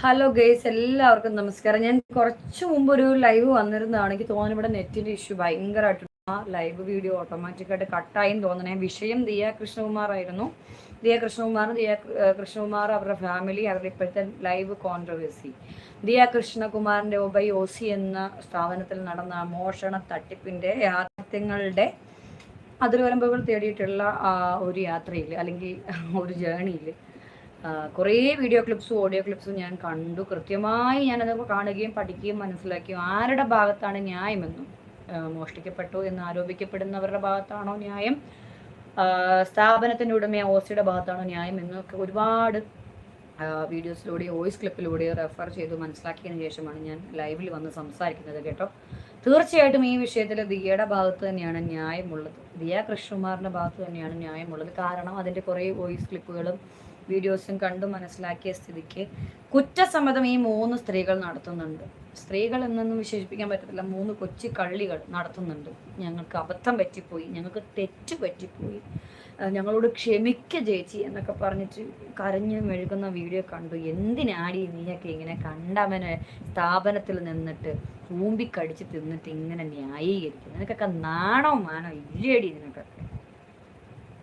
Hello guys എല്ലാവർക്കും നമസ്കാരം. ഞാൻ കുറച്ച് മുമ്പ് ഒരു ലൈവ് വന്നിരുന്നതാണ്. എനിക്ക് തോന്നുന്നു ഇവിടെ നെറ്റിന്റെ ഇഷ്യൂ ഭയങ്കരമായിട്ട് ആ ലൈവ് വീഡിയോ ഓട്ടോമാറ്റിക്കായിട്ട് കട്ടായും തോന്നണേ വിഷയം ദിയ കൃഷ്ണകുമാർ ആയിരുന്നു. ദിയ കൃഷ്ണകുമാർ ദിയ കൃഷ്ണകുമാർ അവരുടെ ഫാമിലി അവരുടെ ഇപ്പോഴത്തെ ലൈവ് കോൺട്രവേഴ്സി ദിയ കൃഷ്ണകുമാറിന്റെ ഒബൈ ഒസി എന്ന സ്ഥാപനത്തിൽ നടന്ന മോഷണ തട്ടിപ്പിന്റെ യാഥാർത്ഥ്യങ്ങളുടെ അതിർവരമ്പുകൾ തേടിയിട്ടുള്ള ഒരു യാത്രയിൽ അല്ലെങ്കിൽ ഒരു ജേണിയിൽ കുറേ വീഡിയോ ക്ലിപ്സും ഓഡിയോ ക്ലിപ്സും ഞാൻ കണ്ടു. കൃത്യമായി ഞാനത് കാണുകയും പഠിക്കുകയും മനസ്സിലാക്കിയും ആരുടെ ഭാഗത്താണ് ന്യായമെന്നും മോഷ്ടിക്കപ്പെട്ടു എന്ന് ആരോപിക്കപ്പെടുന്നവരുടെ ഭാഗത്താണോ ന്യായം? സ്ഥാപനത്തിന്റെ ഉടമ ഓസിയുടെ ഭാഗത്താണോ ന്യായം എന്നൊക്കെ ഒരുപാട് വീഡിയോസിലൂടെയും വോയിസ് ക്ലിപ്പിലൂടെയും റെഫർ ചെയ്ത് മനസ്സിലാക്കിയതിന് ശേഷമാണ് ഞാൻ ലൈവിൽ വന്ന് സംസാരിക്കുന്നത് കേട്ടോ. തീർച്ചയായിട്ടും ഈ വിഷയത്തിൽ ദിയയുടെ ഭാഗത്ത് തന്നെയാണ് ന്യായമുള്ളത്. ദിയ കൃഷ്ണകുമാറിന്റെ ഭാഗത്ത് തന്നെയാണ് ന്യായമുള്ളത്. കാരണം അതിന്റെ കുറേ വോയിസ് ക്ലിപ്പുകളും വീഡിയോസും കണ്ടു മനസ്സിലാക്കിയ സ്ഥിതിക്ക് കുറ്റസമ്മതം ഈ മൂന്ന് സ്ത്രീകൾ നടത്തുന്നുണ്ട്. സ്ത്രീകൾ എന്നൊന്നും വിശേഷിപ്പിക്കാൻ പറ്റത്തില്ല. മൂന്ന് കൊച്ചു കള്ളികൾ നടത്തുന്നുണ്ട്. ഞങ്ങൾക്ക് അബദ്ധം പറ്റിപ്പോയി. ഞങ്ങൾക്ക് തെറ്റ് പറ്റിപ്പോയി. ഞങ്ങളോട് ക്ഷമിക്ക ചേച്ചി എന്നൊക്കെ പറഞ്ഞിട്ട് കരഞ്ഞു മെഴുകുന്ന വീഡിയോ കണ്ടു. എന്തിനാടി നീയൊക്കെ ഇങ്ങനെ കണ്ടവനെ സ്ഥാപനത്തിൽ നിന്നിട്ട് കൂമ്പിക്കടിച്ച് തിന്നിട്ട് ഇങ്ങനെ ന്യായീകരിക്കുന്നു? നിനക്കൊക്കെ നാണോ മാനോ? ഇല്ലേടി നിനക്കൊക്കെ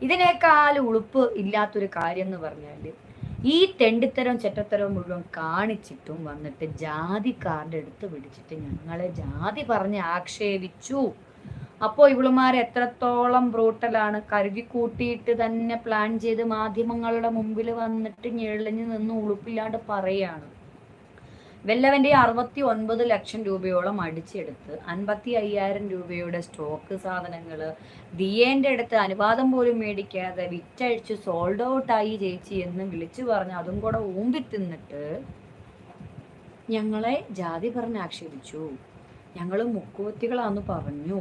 ഇതിനേക്കാൾ ഉളുപ്പ് ഇല്ലാത്തൊരു കാര്യം എന്ന് പറഞ്ഞാൽ ഈ തെണ്ടിത്തരം ചെറ്റത്തരവും മുഴുവൻ കാണിച്ചിട്ടും വന്നിട്ട് ജാതി കാർഡ് എടുത്ത് പിടിച്ചിട്ട് ഞങ്ങളെ ജാതി പറഞ്ഞ് ആക്ഷേപിച്ചു. അപ്പോൾ ഇവളുമാർ എത്രത്തോളം ബ്രൂട്ടലാണ് കരുതി കൂട്ടിയിട്ട് തന്നെ പ്ലാൻ ചെയ്ത് മാധ്യമങ്ങളുടെ മുമ്പിൽ വന്നിട്ട് ഞെളിഞ്ഞ് നിന്ന് ഉളുപ്പില്ലാണ്ട് പറയാണ്. വെല്ലവന്റെ അറുപത്തി ഒൻപത് ലക്ഷം രൂപയോളം അടിച്ചെടുത്ത് അൻപത്തി അയ്യായിരം രൂപയുടെ സ്റ്റോക്ക് സാധനങ്ങൾ ദിയേന്റെ അടുത്ത് അനുവാദം പോലും മേടിക്കാതെ വിറ്റഴിച്ച് സോൾഡ് ഔട്ടായി ചേച്ചി എന്ന് വിളിച്ചു പറഞ്ഞ് അതും കൂടെ ഊമ്പി തിന്നിട്ട് ഞങ്ങളെ ജാതി പറഞ്ഞ് ആക്ഷേപിച്ചു ഞങ്ങൾ മുക്കുവത്തികളാന്ന് പറഞ്ഞു.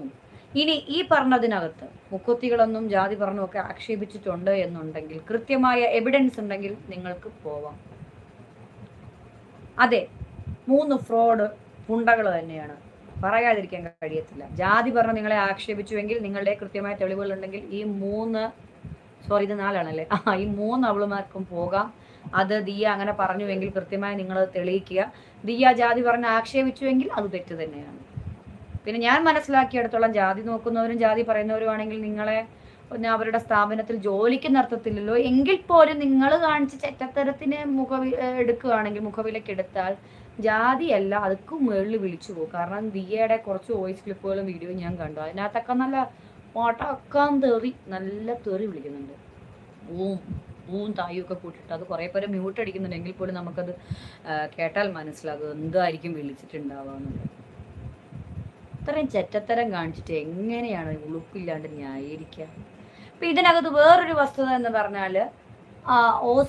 ഇനി ഈ പറഞ്ഞതിനകത്ത് മുക്കുത്തികളൊന്നും ജാതി പറഞ്ഞുമൊക്കെ ആക്ഷേപിച്ചിട്ടുണ്ട് എന്നുണ്ടെങ്കിൽ കൃത്യമായ എവിഡൻസ് ഉണ്ടെങ്കിൽ നിങ്ങൾക്ക് പോവാം. അതെ മൂന്ന് ഫ്രോഡ് പുണ്ടകൾ തന്നെയാണ്. പറയാതിരിക്കാൻ കഴിയത്തില്ല. ജാതി പറഞ്ഞ് നിങ്ങളെ ആക്ഷേപിച്ചുവെങ്കിൽ നിങ്ങളുടെ കൃത്യമായ തെളിവുകൾ ഉണ്ടെങ്കിൽ ഈ മൂന്ന് സോറി ഇത് നാലാണല്ലേ? ആ ഈ മൂന്ന് അവളുമാർക്കും പോകാം. അത് ദിയ അങ്ങനെ പറഞ്ഞുവെങ്കിൽ കൃത്യമായി നിങ്ങൾ തെളിയിക്കുക. ദിയ ജാതി പറഞ്ഞ് ആക്ഷേപിച്ചുവെങ്കിൽ അത് തെറ്റ് തന്നെയാണ്. പിന്നെ ഞാൻ മനസ്സിലാക്കിയെടുത്തോളം ജാതി നോക്കുന്നവരും ജാതി പറയുന്നവരും ആണെങ്കിൽ നിങ്ങളെ പിന്നെ അവരുടെ സ്ഥാപനത്തിൽ ജോലിക്ക് നിർത്തത്തില്ലല്ലോ എങ്കിൽ പോലും നിങ്ങൾ കാണിച്ച ചെറ്റത്തരത്തിന് മുഖ എടുക്കുകയാണെങ്കിൽ മുഖവിലക്ക് എടുത്താൽ ജാതിയല്ല അതൊക്കെ മുകളിൽ വിളിച്ചു പോകും. കാരണം ദിയയുടെ കുറച്ച് വോയിസ് ക്ലിപ്പുകളും വീഡിയോയും ഞാൻ കണ്ടു. അതിനകത്തൊക്കെ നല്ല പടക്കാൻ തെറി നല്ല തെറി വിളിക്കുന്നുണ്ട്. ഊം ഊം തായും ഒക്കെ കൂട്ടിയിട്ട് അത് കുറേ പേര് മ്യൂട്ട് അടിക്കുന്നുണ്ടെങ്കിൽ പോലും നമുക്കത് കേട്ടാൽ മനസ്സിലാകും എന്തായിരിക്കും വിളിച്ചിട്ടുണ്ടാവുക എന്നുള്ളത്. ഇത്രയും ചെറ്റത്തരം കാണിച്ചിട്ട് എങ്ങനെയാണ് ഉളുപ്പില്ലാണ്ട് ന്യായീകരിക്കുക? അപ്പൊ ഇതിനകത്ത് വേറൊരു വസ്തുത എന്ന് പറഞ്ഞാൽ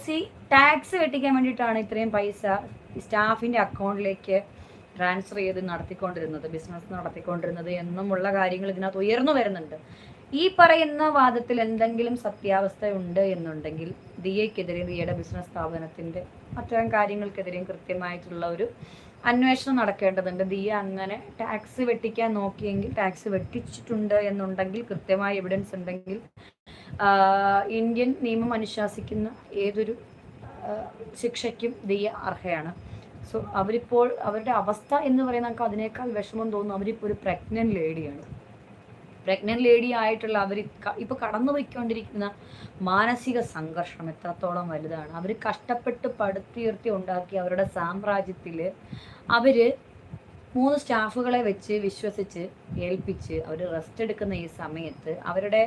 സി ടാക്സ് വെട്ടിക്കാൻ വേണ്ടിയിട്ടാണ് ഇത്രയും പൈസ സ്റ്റാഫിന്റെ അക്കൗണ്ടിലേക്ക് ട്രാൻസ്ഫർ ചെയ്ത് നടത്തിക്കൊണ്ടിരുന്നത് ബിസിനസ് നടത്തിക്കൊണ്ടിരുന്നത് എന്നുമുള്ള കാര്യങ്ങൾ ഇതിനകത്ത് ഉയർന്നു വരുന്നുണ്ട്. ഈ പറയുന്ന വാദത്തിൽ എന്തെങ്കിലും സത്യാവസ്ഥ ഉണ്ട് എന്നുണ്ടെങ്കിൽ ദിയയ്ക്കെതിരെ ദിയയുടെ ബിസിനസ് സ്ഥാപനത്തിന്റെ അത്തരം കാര്യങ്ങൾക്കെതിരെയും കൃത്യമായിട്ടുള്ള ഒരു അന്വേഷണം നടക്കേണ്ടതുണ്ട്. ദിയ അങ്ങനെ ടാക്സ് വെട്ടിക്കാൻ നോക്കിയെങ്കിൽ ടാക്സ് വെട്ടിച്ചിട്ടുണ്ട് എന്നുണ്ടെങ്കിൽ കൃത്യമായ എവിഡൻസ് ഉണ്ടെങ്കിൽ ഇന്ത്യൻ നിയമം അനുശാസിക്കുന്ന ഏതൊരു ശിക്ഷയ്ക്കും ദിയ അർഹയാണ്. സോ അവരിപ്പോൾ അവരുടെ അവസ്ഥ എന്ന് പറയുന്ന നമുക്ക് അതിനേക്കാൾ വിഷമം തോന്നുന്നു. അവരിപ്പോൾ ഒരു പ്രഗ്നന്റ് ലേഡിയാണ് പ്രഗ്നന്റ് ലേഡി ആയിട്ടുള്ള അവർ ഇപ്പോൾ കടന്നു പോയിക്കൊണ്ടിരിക്കുന്ന മാനസിക സംഘർഷം എത്രത്തോളം വലുതാണ്. അവർ കഷ്ടപ്പെട്ട് പടുത്തുയർത്തി ഉണ്ടാക്കി അവരുടെ സാമ്രാജ്യത്തിൽ അവർ മൂന്ന് സ്റ്റാഫുകളെ വെച്ച് വിശ്വസിച്ച് ഏൽപ്പിച്ച് അവർ റെസ്റ്റ് എടുക്കുന്ന ഈ സമയത്ത് അവരുടെ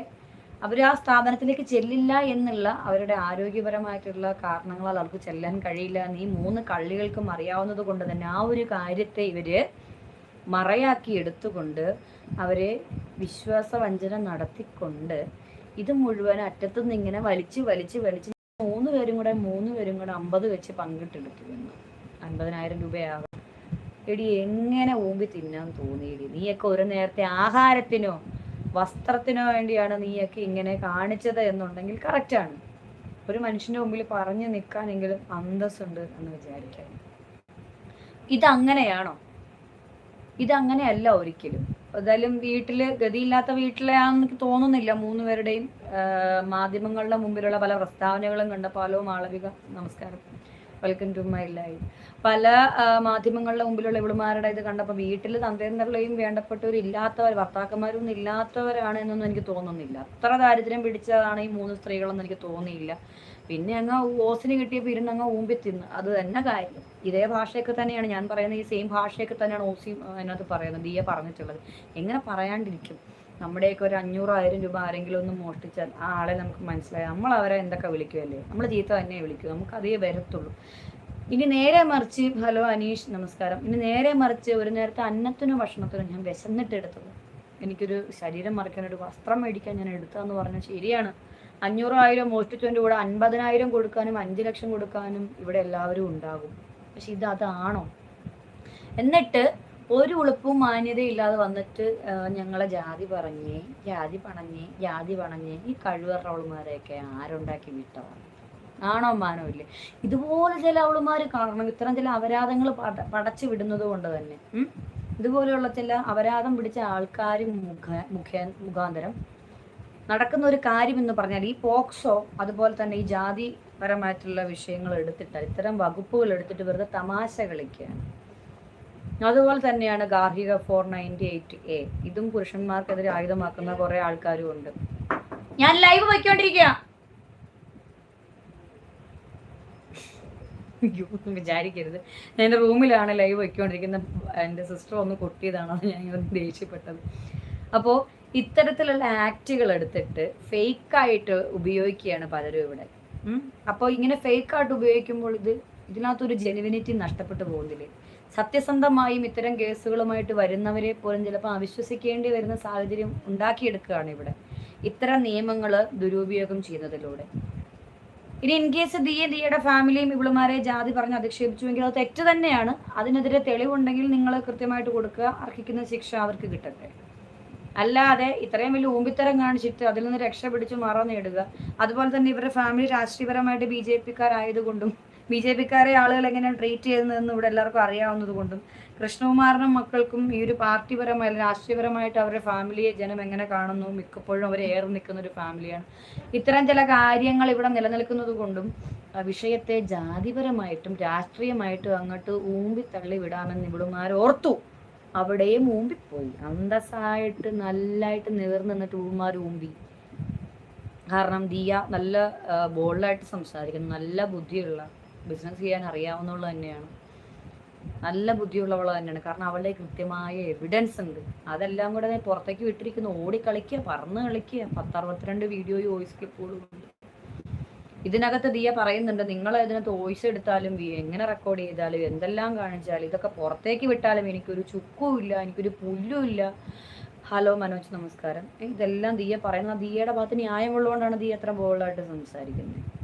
അവർ ആ സ്ഥാപനത്തിലേക്ക് ചെല്ലില്ല എന്നുള്ള അവരുടെ ആരോഗ്യപരമായിട്ടുള്ള കാരണങ്ങളാൽ അവർക്ക് ചെല്ലാൻ കഴിയില്ല. എന്ന് മൂന്ന് കള്ളികൾക്കും അറിയാവുന്നത് കൊണ്ട് തന്നെ ആ ഒരു കാര്യത്തെ ഇവർ മറയാക്കി എടുത്തുകൊണ്ട് അവരെ വിശ്വാസവഞ്ചന നടത്തിക്കൊണ്ട് ഇത് മുഴുവൻ അറ്റത്തുനിന്ന് ഇങ്ങനെ വലിച്ച് വലിച്ച് വലിച്ച് മൂന്ന് പേരും കൂടെ മൂന്ന് പേരും കൂടെ അമ്പത് വെച്ച് പങ്കിട്ടെടുത്തു എന്ന് അൻപതിനായിരം രൂപയാകും. എടി എങ്ങനെ ഊമ്പി തിന്നാൻ തോന്നിയിടി? നീയൊക്കെ ഒരു നേരത്തെ ആഹാരത്തിനോ വസ്ത്രത്തിനോ വേണ്ടിയാണ് നീയൊക്കെ ഇങ്ങനെ കാണിച്ചത് എന്നുണ്ടെങ്കിൽ കറക്റ്റാണ് ഒരു മനുഷ്യന്റെ മുമ്പിൽ പറഞ്ഞു നിൽക്കാനെങ്കിലും അന്തസ്സുണ്ട് എന്ന് വിചാരിക്കാം. ഇതങ്ങനെയാണോ? ഇതങ്ങനെയല്ല ഒരിക്കലും. എന്തായാലും വീട്ടിൽ ഗതിയില്ലാത്ത വീട്ടിലാണെന്ന് തോന്നുന്നില്ല മൂന്ന് പേരുടെയും മാധ്യമങ്ങളുടെ മുമ്പിലുള്ള പല പ്രസ്താവനകളും കണ്ടപ്പോൾ ഹലോ മാളവിക നമസ്കാരം. വെൽക്കം ടു മൈ ലൈഫ് പല മാധ്യമങ്ങളുടെ മുമ്പിലുള്ള ഇവളുമാരുടെ ഇത് കണ്ടപ്പോൾ വീട്ടിൽ തന്തേന്നറിലെയും വേണ്ടപ്പെട്ടവരില്ലാത്തവർ ഭർത്താക്കന്മാരൊന്നും ഇല്ലാത്തവരാണ് എന്നൊന്നും എനിക്ക് തോന്നുന്നില്ല. അത്ര ദാരിദ്ര്യം പിടിച്ചതാണ് ഈ മൂന്ന് സ്ത്രീകളെന്ന് എനിക്ക് തോന്നിയില്ല. പിന്നെ അങ്ങ് ഓസിന് കിട്ടിയപ്പോൾ ഇരുന്ന് അങ്ങ് ഊമ്പി തിന്ന്. അത് തന്നെ കാര്യം. ഇതേ ഭാഷയൊക്കെ തന്നെയാണ് ഞാൻ പറയുന്നത്. ഈ സെയിം ഭാഷയൊക്കെ തന്നെയാണ് ഓസി അതിനകത്ത് പറയുന്നത്. ദിയ പറഞ്ഞിട്ടുള്ളത്. എങ്ങനെ പറയാണ്ടിരിക്കും? നമ്മുടെയൊക്കെ ഒരു അഞ്ഞൂറായിരം രൂപ ആരെങ്കിലും ഒന്ന് മോഷ്ടിച്ചാൽ ആ ആളെ നമുക്ക് മനസ്സിലായി. നമ്മൾ അവരെ എന്തൊക്കെ വിളിക്കുമല്ലേ നമ്മൾ ചീത്ത തന്നെ വിളിക്കും. നമുക്ക് അതേ വരത്തുള്ളൂ. ഇനി നേരെ മറിച്ച് ഹലോ അനീഷ് നമസ്കാരം. ഇനി നേരെ മറിച്ച് ഒരു നേരത്തെ അന്നത്തിനും ഭക്ഷണത്തിനും ഞാൻ വിശന്നിട്ട് എടുത്തത്. എനിക്കൊരു ശരീരം മറിക്കാൻ ഒരു വസ്ത്രം മേടിക്കാൻ ഞാൻ എടുത്തതെന്ന് പറഞ്ഞാൽ ശരിയാണ്. അഞ്ഞൂറായിരം മോഷ്ടിച്ചതിന്റെ കൂടെ അൻപതിനായിരം കൊടുക്കാനും അഞ്ച് ലക്ഷം കൊടുക്കാനും ഇവിടെ എല്ലാവരും ഉണ്ടാകും. പക്ഷെ ഇത് അതാണോ? എന്നിട്ട് ഒരു ഉളുപ്പും മാന്യതയും ഇല്ലാതെ വന്നിട്ട് ഞങ്ങളെ ജാതി പറഞ്ഞേ ജാതി പണഞ്ഞേ ജാതി പണഞ്ഞേ ഈ കഴിവറവളുമാരെയൊക്കെ ആരുണ്ടാക്കി വിട്ടതാണ് ആണോ മാനോ ഇല്ലേ? ഇതുപോലെ ചില അവളുമാർ കാണണം. ഇത്തരം ചില അപരാധങ്ങൾ പട പടച്ചു വിടുന്നത് കൊണ്ട് തന്നെ. ഇതുപോലെയുള്ള ചില അപരാധം പിടിച്ച ആൾക്കാർ മുഖ മുഖേ മുഖാന്തരം നടക്കുന്ന ഒരു കാര്യം എന്ന് പറഞ്ഞാൽ ഈ പോക്സോ അതുപോലെ തന്നെ ഈ ജാതിപരമായിട്ടുള്ള വിഷയങ്ങൾ എടുത്തിട്ട് ഇത്തരം വകുപ്പുകൾ എടുത്തിട്ട് വെറുതെ തമാശ കളിക്കുകയാണ് അതുപോലെ തന്നെയാണ് ഗാർഹിക ഫോർ നയന്റി എയ്റ്റ് എ ഇതും പുരുഷന്മാർക്കെതിരെ ആയുധമാക്കുന്ന കുറെ ആൾക്കാരും ഉണ്ട്. ഞാൻ ലൈവ് ഒന്നും വിചാരിക്കരുത്. ഞാൻ എന്റെ റൂമിലാണ് ലൈവ് വയ്ക്കൊണ്ടിരിക്കുന്ന എന്റെ സിസ്റ്റർ ഒന്ന് കൊട്ടിയതാണ് ഞാൻ ഇങ്ങനെ ദേഷ്യപ്പെട്ടത്. അപ്പോൾ ഇത്തരത്തിലുള്ള ആക്റ്റുകൾ എടുത്തിട്ട് ഫേക്കായിട്ട് ഉപയോഗിക്കുകയാണ് പലരും ഇവിടെ. അപ്പോൾ ഇങ്ങനെ ഫേക്കായിട്ട് ഉപയോഗിക്കുമ്പോൾ ഇത് ഇതിനകത്തൊരു ജെനുവിനിറ്റി നഷ്ടപ്പെട്ടു പോകുന്നില്ലേ? സത്യസന്ധമായും ഇത്തരം കേസുകളുമായിട്ട് വരുന്നവരെ പോലും ചിലപ്പോൾ അവിശ്വസിക്കേണ്ടി വരുന്ന സാഹചര്യം ഉണ്ടാക്കിയെടുക്കുകയാണ് ഇവിടെ. ഇത്തരം നിയമങ്ങൾ ദുരുപയോഗം ചെയ്യുന്നതിലൂടെ. ഇനി ഇൻ കേസ് ദിയെ ദിയുടെ ഫാമിലിയും ഇവളുമാരെ ജാതി പറഞ്ഞ് അധിക്ഷേപിച്ചുവെങ്കിൽ അത് തെറ്റ് തന്നെയാണ്. അതിനെതിരെ തെളിവുണ്ടെങ്കിൽ നിങ്ങൾ കൃത്യമായിട്ട് കൊടുക്കുക അർഹിക്കുന്ന ശിക്ഷ അവർക്ക് കിട്ടട്ടെ. അല്ലാതെ ഇത്രയും വലിയ ഊമ്പിത്തരം കാണിച്ചിട്ട് അതിൽ നിന്ന് രക്ഷപിടിച്ച് മറ നേടുക. അതുപോലെ തന്നെ ഇവരുടെ ഫാമിലി രാഷ്ട്രീയപരമായിട്ട് ബി ജെ പിക്കാരായതുകൊണ്ടും ബി ജെ പിക്കാരെ ആളുകൾ എങ്ങനെയാണ് ട്രീറ്റ് ചെയ്യുന്നതെന്ന് ഇവിടെ എല്ലാവർക്കും അറിയാവുന്നത് കൊണ്ടും കൃഷ്ണകുമാറിനും മക്കൾക്കും ഈ ഒരു പാർട്ടിപരമായ രാഷ്ട്രീയപരമായിട്ട് അവരുടെ ഫാമിലിയെ ജനം എങ്ങനെ കാണുന്നു? മിക്കപ്പോഴും അവർ ഏറെ നിൽക്കുന്ന ഒരു ഫാമിലിയാണ് ഇത്തരം ചില കാര്യങ്ങൾ ഇവിടെ നിലനിൽക്കുന്നത് കൊണ്ടും വിഷയത്തെ ജാതിപരമായിട്ടും രാഷ്ട്രീയമായിട്ടും അങ്ങോട്ട് ഊമ്പി തള്ളി വിടാമെന്ന് ഇവിടുമാർ ഓർത്തു. അവിടെയും ഊമ്പിപ്പോയി. അന്തസ്സായിട്ട് നല്ലായിട്ട് നിവർന്ന് നിന്നിട്ട് ഉൾമാർ ഊമ്പി. കാരണം ദിയ നല്ല ബോൾഡായിട്ട് സംസാരിക്കുന്നു. നല്ല ബുദ്ധിയുള്ള ബിസിനസ് ചെയ്യാൻ അറിയാവുന്നവൾ തന്നെയാണ്. നല്ല ബുദ്ധിയുള്ളവൾ തന്നെയാണ്. കാരണം അവളുടെ കൃത്യമായ എവിഡൻസ് ഉണ്ട്. അതെല്ലാം കൂടെ ഞാൻ പുറത്തേക്ക് വിട്ടിരിക്കുന്നു. ഓടിക്കളിക്കുക പറന്ന് കളിക്കുക. പത്തറുപത്തിരണ്ട് വീഡിയോ വോയിസ് ക്ലിപ്പുകളും ഇതിനകത്ത് ദിയ പറയുന്നുണ്ട് നിങ്ങൾ ഇതിനകത്ത് വോയിസ് എടുത്താലും എങ്ങനെ റെക്കോർഡ് ചെയ്താലും എന്തെല്ലാം കാണിച്ചാലും ഇതൊക്കെ പുറത്തേക്ക് വിട്ടാലും എനിക്കൊരു ചുക്കും ഇല്ല എനിക്കൊരു പുല്ലും ഇല്ല. ഹലോ മനോജ് നമസ്കാരം. ഇതെല്ലാം ദിയ പറയുന്നത്. ദിയയുടെ ഭാഗത്ത് ന്യായമുള്ളതുകൊണ്ടാണ് ദിയ അത്ര ബോൾഡായിട്ട് സംസാരിക്കുന്നത്.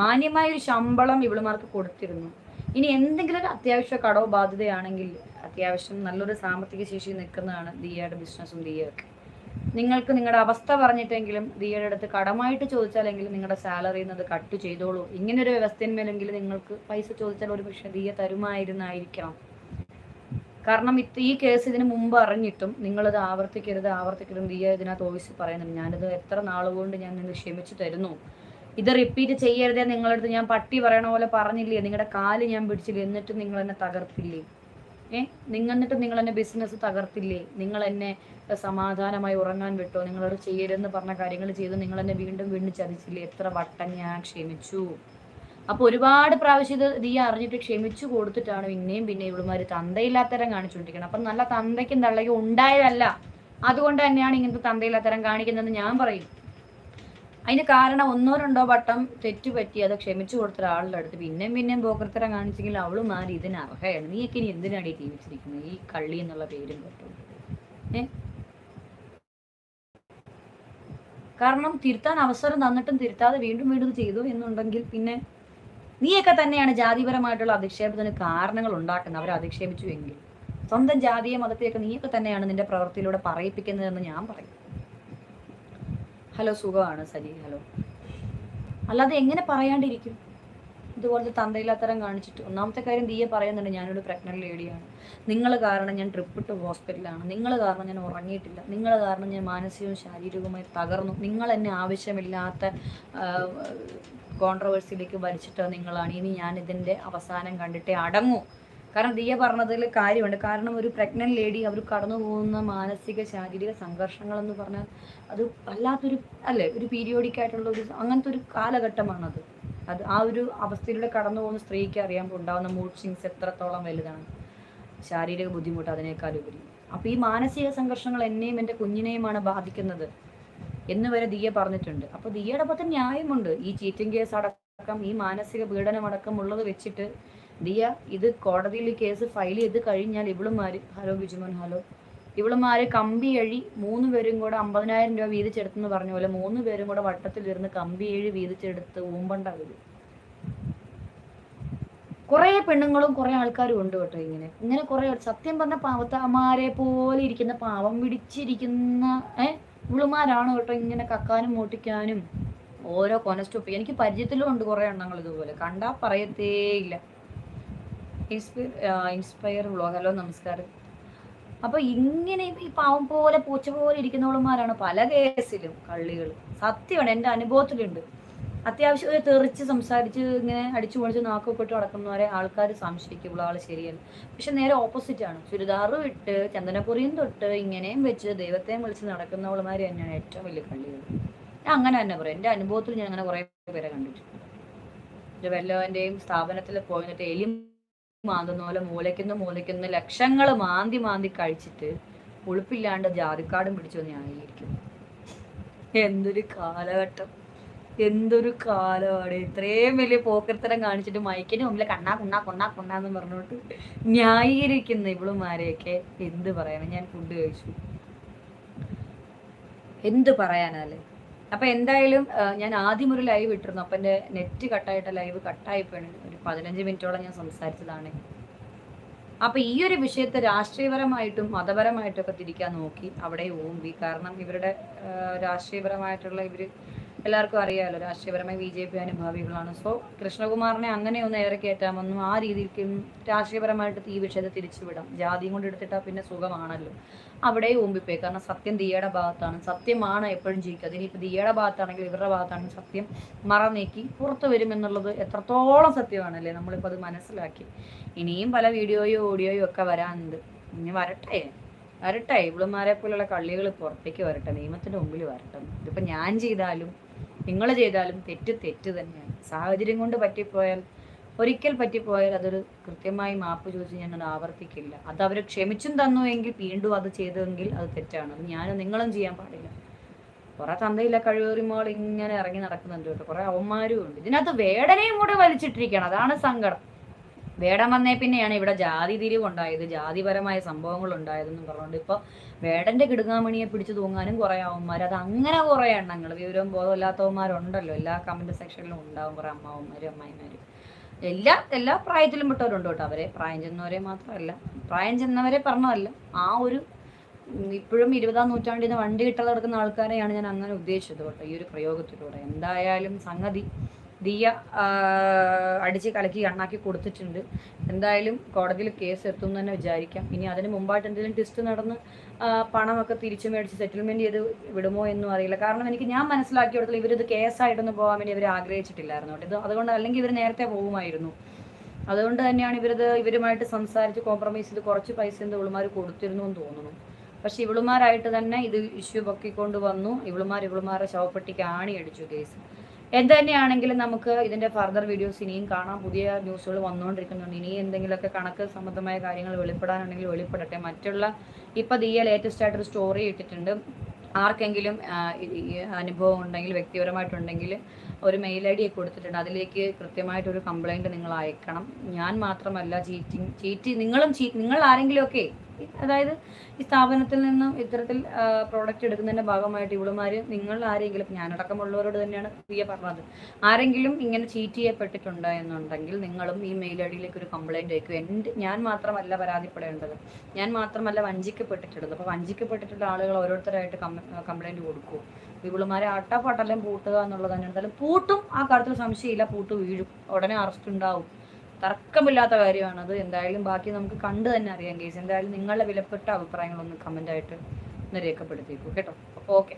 മാന്യമായ ഒരു ശമ്പളം ഇവളുമാർക്ക് കൊടുത്തിരുന്നു. ഇനി എന്തെങ്കിലും ഒരു അത്യാവശ്യ കടവോ ബാധ്യതയാണെങ്കിൽ അത്യാവശ്യം നല്ലൊരു സാമ്പത്തിക ശേഷി നിൽക്കുന്നതാണ് ദിയയുടെ ബിസിനസ്സും ദിയയൊക്കെ. നിങ്ങൾക്ക് നിങ്ങളുടെ അവസ്ഥ പറഞ്ഞിട്ടെങ്കിലും ദിയയുടെ അടുത്ത് കടമായിട്ട് ചോദിച്ചാലെങ്കിലും നിങ്ങളുടെ സാലറി എന്നത് കട്ട് ചെയ്തോളൂ. ഇങ്ങനൊരു ഒരു വ്യവസ്ഥന്മേലെങ്കിലും നിങ്ങൾക്ക് പൈസ ചോദിച്ചാൽ ഒരു പക്ഷേ ദിയ തരുമായിരുന്നായിരിക്കണം കാരണം ഇത് ഈ കേസ് ഇതിന് മുമ്പ് അറിഞ്ഞിട്ടും നിങ്ങളിത് ആവർത്തിക്കരുത് ആവർത്തിക്കരുത് ദിയ ഇതിനകത്ത് ഓഫീസിൽ പറയുന്നുണ്ട്. ഞാനിത് എത്ര നാളുകൊണ്ട് ഞാൻ നിങ്ങൾ ക്ഷമിച്ചു തരുന്നു. ഇത് റിപ്പീറ്റ് ചെയ്യരുതേ. നിങ്ങളുടെ അടുത്ത് ഞാൻ പട്ടി പറയണ പോലെ പറഞ്ഞില്ലേ? നിങ്ങളുടെ കാൽ ഞാൻ പിടിച്ചില്ലേ? എന്നിട്ട് നിങ്ങൾ എന്നെ തകർത്തില്ലേ? ഏ? നിങ്ങൾ എന്നിട്ട് നിങ്ങൾ എന്നെ ബിസിനസ് തകർത്തില്ലേ? നിങ്ങൾ എന്നെ സമാധാനമായി ഉറങ്ങാൻ വിട്ടോ? നിങ്ങളോട് ചെയ്യരുതെന്ന് പറഞ്ഞ കാര്യങ്ങൾ ചെയ്ത് നിങ്ങൾ എന്നെ വീണ്ടും വീണ്ടും ചതിച്ചില്ലേ? എത്ര വട്ടം ഞാൻ ക്ഷമിച്ചു. അപ്പൊ ഒരുപാട് പ്രാവശ്യം ഇത് നീ അറിഞ്ഞിട്ട് ക്ഷമിച്ചു കൊടുത്തിട്ടാണ് പിന്നെയും പിന്നെ ഇവളുമാര് തന്തയില്ലാത്തരം കാണിച്ചുകൊണ്ടിരിക്കുന്നത് അപ്പൊ നല്ല തന്തയ്ക്കും തള്ളയ്ക്കും ഉണ്ടായതല്ല. അതുകൊണ്ട് തന്നെയാണ് ഇങ്ങനത്തെ തന്തയില്ലാത്തരം കാണിക്കുന്നതെന്ന് ഞാൻ പറയും. അതിന് കാരണം ഒന്നോ രണ്ടോ വട്ടം തെറ്റുപറ്റി അത് ക്ഷമിച്ചു കൊടുത്ത ആളുടെ അടുത്ത്. പിന്നെയും പിന്നെയും പോക്കർത്തരം കാണിച്ചെങ്കിൽ അവൾ മാറി ഇതിന് അർഹയാണ്. നീയൊക്കെ ഇനി എന്തിനാണ് ഈ ജീവിച്ചിരിക്കുന്നത്? ഈ കള്ളി എന്നുള്ള പേരും കേട്ടോ ഏ? കാരണം തിരുത്താൻ അവസരം തന്നിട്ടും തിരുത്താതെ വീണ്ടും വീണ്ടും ചെയ്തു എന്നുണ്ടെങ്കിൽ പിന്നെ നീയൊക്കെ തന്നെയാണ് ജാതിപരമായിട്ടുള്ള അധിക്ഷേപത്തിന് കാരണങ്ങൾ ഉണ്ടാക്കുന്നത്. അവരെ അധിക്ഷേപിച്ചു എങ്കിൽ. സ്വന്തം ജാതിയെ മതത്തെയൊക്കെ നീയൊക്കെ തന്നെയാണ് നിന്റെ പ്രവൃത്തിയിലൂടെ പറയിപ്പിക്കുന്നതെന്ന് ഞാൻ പറയും. ഹലോ സുഖമാണ് സജി ഹലോ. അല്ലാതെ എങ്ങനെ പറയാണ്ടിരിക്കും? ഇതുപോലത്തെ തന്തയില്ലാത്തരം കാണിച്ചിട്ട് ഒന്നാമത്തെ കാര്യം ദിയ പറയുന്നുണ്ട് ഞാനൊരു പ്രഗ്നന്റ് ലേഡിയാണ് നിങ്ങൾ കാരണം ഞാൻ ട്രിപ്പിട്ട് ഹോസ്പിറ്റലാണ് നിങ്ങൾ കാരണം ഞാൻ ഉറങ്ങിയിട്ടില്ല. നിങ്ങൾ കാരണം ഞാൻ മാനസികവും ശാരീരികവുമായി തകർന്നു. നിങ്ങൾ എന്നെ ആവശ്യമില്ലാത്ത കോൺട്രവേഴ്സിയിലേക്ക് വലിച്ചിട്ട് നിങ്ങളാണ്. ഇനി ഞാൻ ഇതിന്റെ അവസാനം കണ്ടിട്ടേ അടങ്ങൂ. കാരണം ദിയ പറഞ്ഞതിൽ കാര്യമുണ്ട്. കാരണം ഒരു പ്രഗ്നന്റ് ലേഡി അവർ കടന്നു പോകുന്ന മാനസിക ശാരീരിക സംഘർഷങ്ങൾ എന്ന് പറഞ്ഞാൽ അത് വല്ലാത്തൊരു അല്ലേ ഒരു പീരിയോഡിക് ആയിട്ടുള്ള ഒരു അങ്ങനത്തെ ഒരു കാലഘട്ടമാണത്. അത് ആ ഒരു അവസ്ഥയിലൂടെ കടന്നു പോകുന്ന സ്ത്രീക്ക് അറിയാൻ ഉണ്ടാകുന്ന മൂഡ് സ്വിങ്സ് എത്രത്തോളം വലുതാണ്. ശാരീരിക ബുദ്ധിമുട്ട് അതിനേക്കാൾ ഉപരി. അപ്പോൾ ഈ മാനസിക സംഘർഷങ്ങൾ എന്നെയും എന്റെ കുഞ്ഞിനെയുമാണ് ബാധിക്കുന്നത് എന്ന് വരെ ദിയ പറഞ്ഞിട്ടുണ്ട്. അപ്പോൾ ദിയയുടെ പത്ത് ന്യായമുണ്ട്. ഈ ചീറ്റിംഗ് കേസ് അടക്കം ഈ മാനസിക പീഡനം അടക്കം ഉള്ളത് വെച്ചിട്ട് ദിയ ഇത് കോടതിയിൽ കേസ് ഫയൽ ചെയ്ത് കഴിഞ്ഞാൽ ഇവളുമാര് ഹലോ ബിജുമോൻ ഹലോ. ഇവളുമാര് കമ്പി എഴി മൂന്ന് പേരും കൂടെ അമ്പതിനായിരം രൂപ വീതിച്ചെടുത്തെന്ന് പറഞ്ഞ പോലെ മൂന്ന് പേരും കൂടെ വട്ടത്തിലിരുന്ന് കമ്പി എഴി വീതിച്ചെടുത്ത് ഊമ്പണ്ടാവില്ല കുറേ പെണ്ണുങ്ങളും കുറേ ആൾക്കാരും ഉണ്ട് കേട്ടോ ഇങ്ങനെ. ഇങ്ങനെ കുറേ സത്യം പറഞ്ഞ പാവത്താമാരെ പോലെ ഇരിക്കുന്ന പാവം പിടിച്ചിരിക്കുന്ന ഏഹ് ഇവളുമാരാണ് കേട്ടോ ഇങ്ങനെ കക്കാനും മോട്ടിക്കാനും? ഓരോ കൊനസ്റ്റോപ്പ് എനിക്ക് പരിചയത്തിലും ഉണ്ട് കുറേ എണ്ണങ്ങൾ ഇതുപോലെ. കണ്ടാൽ കണ്ടാ പറയത്തേയില്ല. ഇൻസ്പയർ ഇൻസ്പയർ വ്ളോഗ് ഹലോ നമസ്കാരം. അപ്പൊ ഇങ്ങനെ ഈ പാവം പോലെ പൂച്ച പോലെ ഇരിക്കുന്നവളുമാരാണ് പല കേസിലും കള്ളികൾ സത്യമാണ് എന്റെ അനുഭവത്തിലുണ്ട്. അത്യാവശ്യം ഒരു തെറിച്ച് സംസാരിച്ച് ഇങ്ങനെ അടിച്ചു പൊളിച്ച് നാക്കൊക്കെ ഇട്ട് നടക്കുന്നവരെ ആൾക്കാർ സംശയിക്കും ആൾ ശരിയല്ല. പക്ഷെ നേരെ ഓപ്പോസിറ്റ് ആണ്. ചുരിദാറും ഇട്ട് ചന്ദനക്കുറിയും തൊട്ട് ഇങ്ങനെയും വെച്ച് ദൈവത്തെയും വിളിച്ച് നടക്കുന്നവളുമാർ തന്നെയാണ് ഏറ്റവും വലിയ കള്ളികൾ. ഞാൻ അങ്ങനെ തന്നെ പറയും. എന്റെ അനുഭവത്തിൽ ഞാൻ അങ്ങനെ കുറേ പേരെ കണ്ടിട്ടുണ്ട്. വല്ലവന്റെയും സ്ഥാപനത്തിൽ പോയിട്ട് എലി മാന്തുന്ന പോലെ മൂലയ്ക്കുന്ന മൂലയ്ക്കുന്ന ലക്ഷങ്ങൾ മാന്തി മാന്തി കഴിച്ചിട്ട് ഉളുപ്പില്ലാണ്ട് ജാതിക്കാടും പിടിച്ചു ന്യായീകരിക്കും എന്തൊരു കാലഘട്ടം. എന്തൊരു കാലമാണ്. ഇത്രയും വലിയ പോക്കർത്തരം കാണിച്ചിട്ട് മയക്കിന് മുമ്പിൽ കണ്ണാ കുണ്ണാ കൊണ്ണാ കൊണ്ണാന്ന് പറഞ്ഞോട്ട് ന്യായീകരിക്കുന്ന ഇവളുമാരെയൊക്കെ എന്ത് പറയണം? ഞാൻ ഫുഡ് കഴിച്ചു. എന്ത് പറയാനല്ലേ അപ്പൊ എന്തായാലും ഞാൻ ആദ്യം ഒരു ലൈവ് ഇട്ടിരുന്നു. അപ്പൊ എന്റെ നെറ്റ് കട്ടായിട്ട് ലൈവ് കട്ടായി പോയി ഒരു പതിനഞ്ച് മിനിറ്റോളം ഞാൻ സംസാരിച്ചതാണ്. അപ്പൊ ഈ ഒരു വിഷയത്തെ രാഷ്ട്രീയപരമായിട്ടും മതപരമായിട്ടും ഒക്കെ തിരിക്കാൻ നോക്കി. അവിടെ ഓമ്പി കാരണം ഇവരുടെ രാഷ്ട്രീയപരമായിട്ടുള്ള ഇവർ എല്ലാവർക്കും അറിയാമല്ലോ രാഷ്ട്രീയപരമായി ബി ജെ പി അനുഭാവികളാണ്. സോ കൃഷ്ണകുമാറിനെ അങ്ങനെ ഒന്ന് ഏറെ കയറ്റാമെന്നും ആ രീതിക്കും രാഷ്ട്രീയപരമായിട്ട് തീ വിഷയത്തെ തിരിച്ചുവിടാം. ജാതിയും കൊണ്ട് എടുത്തിട്ടാൽ പിന്നെ സുഖമാണല്ലോ. അവിടെ ഊമ്പിപ്പോയി. കാരണം സത്യം ദിയയുടെ ഭാഗത്താണ്. സത്യമാണ് എപ്പോഴും ജയിക്കുക അതിനിപ്പോൾ ദിയയുടെ ഭാഗത്താണെങ്കിൽ ഇവരുടെ ഭാഗത്താണെങ്കിൽ സത്യം മറ നീക്കി പുറത്തു വരുമെന്നുള്ളത് എത്രത്തോളം സത്യമാണല്ലേ നമ്മളിപ്പോൾ അത് മനസ്സിലാക്കി. ഇനിയും പല വീഡിയോയും ഓഡിയോയോ ഒക്കെ വരാനുണ്ട്. ഇനി വരട്ടെ. വരട്ടെ. ഇവളുമാരെ പോലുള്ള കള്ളികൾ പുറത്തേക്ക് വരട്ടെ. നിയമത്തിന്റെ മുമ്പിൽ വരട്ടെ. ഇതിപ്പോൾ ഞാൻ ചെയ്താലും നിങ്ങൾ ചെയ്താലും തെറ്റ് തെറ്റ് തന്നെയാണ്. സാഹചര്യം കൊണ്ട് പറ്റിപ്പോയാൽ ഒരിക്കൽ പറ്റിപ്പോയാൽ അതൊരു കൃത്യമായി മാപ്പ് ചോദിച്ച് ഞാൻ അത് ആവർത്തിക്കില്ല. അത് അവർ ക്ഷമിച്ചും തന്നു എങ്കിൽ വീണ്ടും അത് ചെയ്തെങ്കിൽ അത് തെറ്റാണ്. അത് ഞാനും നിങ്ങളും ചെയ്യാൻ പാടില്ല. കുറെ തന്തയില്ല കഴിവേറിമോൾ ഇങ്ങനെ ഇറങ്ങി നടക്കുന്നുണ്ട് കേട്ടോ. കുറെ അവന്മാരും ഉണ്ട്. ഇതിനകത്ത് വേടനയും കൂടെ വലിച്ചിട്ടിരിക്കണം അതാണ് സങ്കടം. വേടൻ വന്നേ പിന്നെയാണ് ഇവിടെ ജാതി തിരിവുണ്ടായത് ജാതിപരമായ സംഭവങ്ങൾ ഉണ്ടായതെന്നും പറഞ്ഞുകൊണ്ട് ഇപ്പോൾ വേടന്റെ കിടുങ്ങാമണിയെ പിടിച്ചു തൂങ്ങാനും കുറേ അവന്മാർ അത് അങ്ങനെ കുറേ എണ്ണങ്ങൾ വിവരവും ബോധമില്ലാത്തവന്മാരുണ്ടല്ലോ എല്ലാ കമന്റ് സെക്ഷനിലും ഉണ്ടാവും കുറേ അമ്മാവന്മാരും അമ്മായിമാരും. എല്ലാ എല്ലാ പ്രായത്തിലും പെട്ടവരുണ്ട് കേട്ടോ അവരെ. പ്രായം ചെന്നവരെ മാത്രമല്ല. പ്രായം ചെന്നവരെ പറഞ്ഞതല്ല. ആ ഒരു ഇപ്പോഴും ഇരുപതാം നൂറ്റാണ്ടിൽ നിന്ന് വണ്ടി കിട്ടാതെ നടക്കുന്ന ആൾക്കാരെയാണ് ഞാൻ അങ്ങനെ ഉദ്ദേശിച്ചത് കേട്ടോ ഈ ഒരു പ്രയോഗത്തിലൂടെ. എന്തായാലും സംഗതി ദിയ അടിച്ച് കലക്കി കണ്ണാക്കി കൊടുത്തിട്ടുണ്ട്. എന്തായാലും കോടതിയിൽ കേസ് എത്തും തന്നെ വിചാരിക്കാം. ഇനി അതിന് മുമ്പായിട്ട് എന്തെങ്കിലും ടെസ്റ്റ് നടന്ന് പണമൊക്കെ തിരിച്ചു മേടിച്ച് സെറ്റിൽമെന്റ് ചെയ്ത് വിടുമോ എന്നും അറിയില്ല. കാരണം എനിക്ക് ഞാൻ മനസ്സിലാക്കി മനസ്സിലാക്കിയെടുത്തോളം ഇവരിത് കേസായിട്ടൊന്നും പോകാൻ വേണ്ടി ഇവർ ആഗ്രഹിച്ചിട്ടില്ലായിരുന്നു ഇത് അതുകൊണ്ട് അല്ലെങ്കിൽ ഇവർ നേരത്തെ പോകുമായിരുന്നു. അതുകൊണ്ട് തന്നെയാണ് ഇവരത് ഇവരുമായിട്ട് സംസാരിച്ച് കോംപ്രമൈസ് ചെയ്ത് കുറച്ച് പൈസ എന്ത് ഇവളുമാർ കൊടുത്തിരുന്നു എന്ന് തോന്നുന്നു. പക്ഷെ ഇവളുമാരായിട്ട് തന്നെ ഇത് ഇഷ്യൂ പൊക്കിക്കൊണ്ട് വന്നു. ഇവളുമാർ ഇവിളുമാരുടെ ശവപ്പെട്ടിക്ക് ആണി അടിച്ചു കേസ്. എന്ത് തന്നെയാണെങ്കിലും നമുക്ക് ഇതിന്റെ ഫർദർ വീഡിയോസ് ഇനിയും കാണാം. പുതിയ ന്യൂസുകൾ വന്നുകൊണ്ടിരിക്കുന്നുണ്ട്. ഇനി എന്തെങ്കിലുമൊക്കെ കണക്ക് സംബന്ധമായ കാര്യങ്ങൾ വെളിപ്പെടാനുണ്ടെങ്കിൽ വെളിപ്പെടട്ടെ. മറ്റുള്ള ഇപ്പൊ ദിയ ലേറ്റസ്റ്റ് ആയിട്ടൊരു സ്റ്റോറി ഇട്ടിട്ടുണ്ട്. ആർക്കെങ്കിലും അനുഭവം ഉണ്ടെങ്കിൽ വ്യക്തിപരമായിട്ടുണ്ടെങ്കിൽ ഒരു മെയിൽ ഐ ഡി കൊടുത്തിട്ടുണ്ട്. അതിലേക്ക് കൃത്യമായിട്ടൊരു കംപ്ലൈന്റ് നിങ്ങൾ അയക്കണം. ഞാൻ മാത്രമല്ല ചീറ്റിങ് ചീറ്റ് നിങ്ങളും ചീ നിങ്ങൾ ആരെങ്കിലുമൊക്കെ അതായത് ഈ സ്ഥാപനത്തിൽ നിന്നും ഇത്തരത്തിൽ പ്രോഡക്റ്റ് എടുക്കുന്നതിന്റെ ഭാഗമായിട്ട് ഇവളുമാർ നിങ്ങൾ ആരെങ്കിലും ഞാനടക്കമുള്ളവരോട് തന്നെയാണ് പ്രിയ പറഞ്ഞത്. ആരെങ്കിലും ഇങ്ങനെ ചീറ്റ് ചെയ്യപ്പെട്ടിട്ടുണ്ട് എന്നുണ്ടെങ്കിൽ നിങ്ങളും ഈ മെയിൽ ഐ ഡിയിലേക്ക് ഒരു കംപ്ലൈന്റ് അയക്കും. എന്റെ ഞാൻ മാത്രമല്ല പരാതിപ്പെടേണ്ടത്. ഞാൻ മാത്രമല്ല വഞ്ചിക്കപ്പെട്ടിട്ടുള്ളത്. അപ്പോൾ വഞ്ചിക്കപ്പെട്ടിട്ടുള്ള ആളുകൾ ഓരോരുത്തരായിട്ട് കംപ്ലൈന്റ് കൊടുക്കൂ. ഇവളുമാരെ ആട്ടാപ്പാട്ടെല്ലാം പൂട്ടുക എന്നുള്ളത് തന്നെയാണ് പൂട്ടും ആ കാര്യത്തിൽ സംശയമില്ല. പൂട്ട് വീഴും. ഉടനെ അറസ്റ്റ് ഉണ്ടാവും. തർക്കമില്ലാത്ത കാര്യമാണ് അത് എന്തായാലും ബാക്കി നമുക്ക് കണ്ടു തന്നെ അറിയാം കേസ്. എന്തായാലും നിങ്ങളുടെ വിലപ്പെട്ട അഭിപ്രായങ്ങളൊന്ന് കമന്റായിട്ട് ഒന്ന് രേഖപ്പെടുത്തിയേക്കൂ. കേട്ടോ? അപ്പോൾ ഓക്കെ